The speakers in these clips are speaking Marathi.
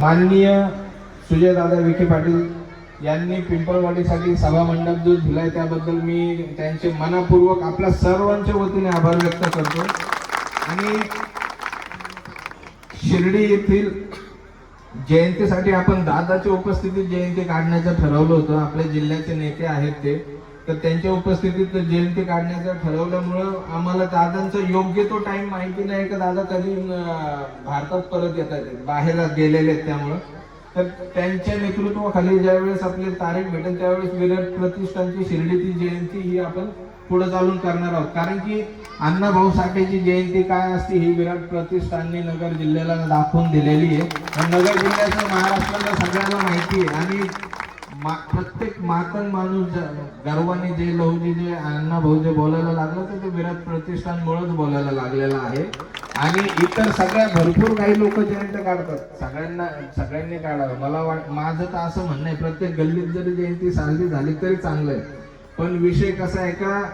माननीय सुजयदादा विखे पाटील यांनी पिंपळवाडीसाठी सभामंडप जो दिलाय त्याबद्दल मी त्यांचे मनापूर्वक आपल्या सर्वांच्या वतीने आभार व्यक्त करतो. आणि शिर्डी येथील जयंतीसाठी आपण दादाच्या उपस्थितीत जयंती काढण्याचं ठरवलं होतं. आपल्या जिल्ह्याचे नेते आहेत ते. तर त्यांच्या उपस्थितीत जयंती काढण्याचं ठरवल्यामुळं आम्हाला दादांचा योग्य तो टाइम माहिती नाही का दादा कधी भारतात परत येतात बाहेर गेलेले आहेत त्यामुळं. तर त्यांच्या नेतृत्वाखाली ज्यावेळेस आपली तारीख भेटेल त्यावेळेस विराट प्रतिष्ठानची शिर्डीची जयंती ही आपण पुढे चालून करणार आहोत. कारण की अण्णाभाऊ साठेची जयंती काय असते ही विराट प्रतिष्ठानने नगर जिल्ह्याला दाखवून दिलेली आहे. नगर जिल्ह्याचं महाराष्ट्राला सगळ्यांना माहिती आहे. आणि मा- प्रत्येक मातन माणूस ज- गर्वाने जे लवजी जे अण्णाभाऊ जे बोलायला लागलं तर ते विराट प्रतिष्ठानमुळेच बोलायला लागलेलं आहे. आणि इतर सगळ्या भरपूर काही लोक जयंती काढतात. सगळ्यांना सगळ्यांनी काढावं. मला वाट माझं तर असं म्हणणं आहे प्रत्येक गल्लीत जरी जयंती साजरी झाली तरी चांगलं आहे. पण विषय कसा आहे का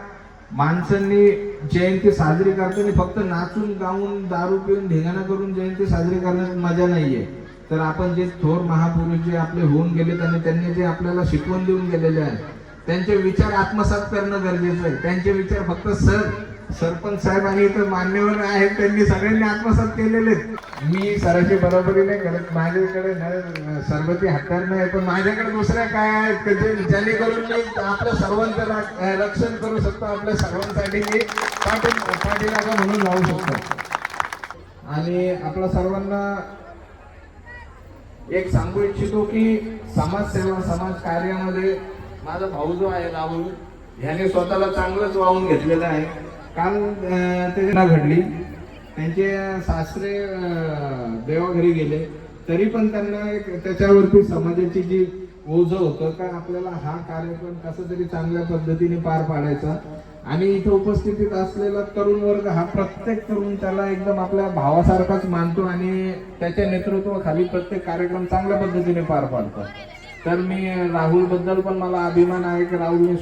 माणसांनी जयंती साजरी करताना फक्त नाचून गाऊन दारू पिऊन धिंगाणा करून जयंती साजरी करण्यात मजा नाही आहे तर आपण जे थोर महापुरुष जे आपले होऊन गेलेत आणि त्यांनी जे आपल्याला शिकवून देऊन गेलेले आहेत त्यांचे विचार आत्मसात करणं गरजेचं आहे. त्यांचे विचार फक्त सर सरपंच साहेब आणि इतर मान्यवर आहेत त्यांनी सगळ्यांनी आत्मसात केलेले आहेत. मी सरांची बरोबरी नाही करत. माझ्याकडे सर्वती हत्यार नाही पण माझ्याकडे दुसऱ्या काय आहेत त्याचे जे जेणेकरून मी आपल्या सर्वांचं रक्षण करू शकतो आपल्या सर्वांसाठी मी पाठी पाठीलागा म्हणून लावू शकतो. आणि आपल्या सर्वांना एक सांगू इच्छितो की समाजसेवा समाज कार्यामध्ये माझा भाऊ जो आहे राहुल ह्याने स्वतःला चांगलंच वाहून घेतलेलं आहे. काल ते घटना घडली. त्यांचे सासरे देवाघरी गेले. तरी पण त्यांना एक त्याच्यावरती समाजाची जी ओझ होतं का आपल्याला हा कार्यक्रम कसं तरी चांगल्या पद्धतीने पार पाडायचा. आणि इथं उपस्थितीत असलेला तरुण वर्ग हा प्रत्येक तरुण त्याला एकदम आपल्या भावासारखाच मानतो आणि त्याच्या नेतृत्वाखाली प्रत्येक कार्यक्रम चांगल्या पद्धतीने पार पाडतो. तर मी राहुलबद्दल पण मला अभिमान आहे की राहुल मी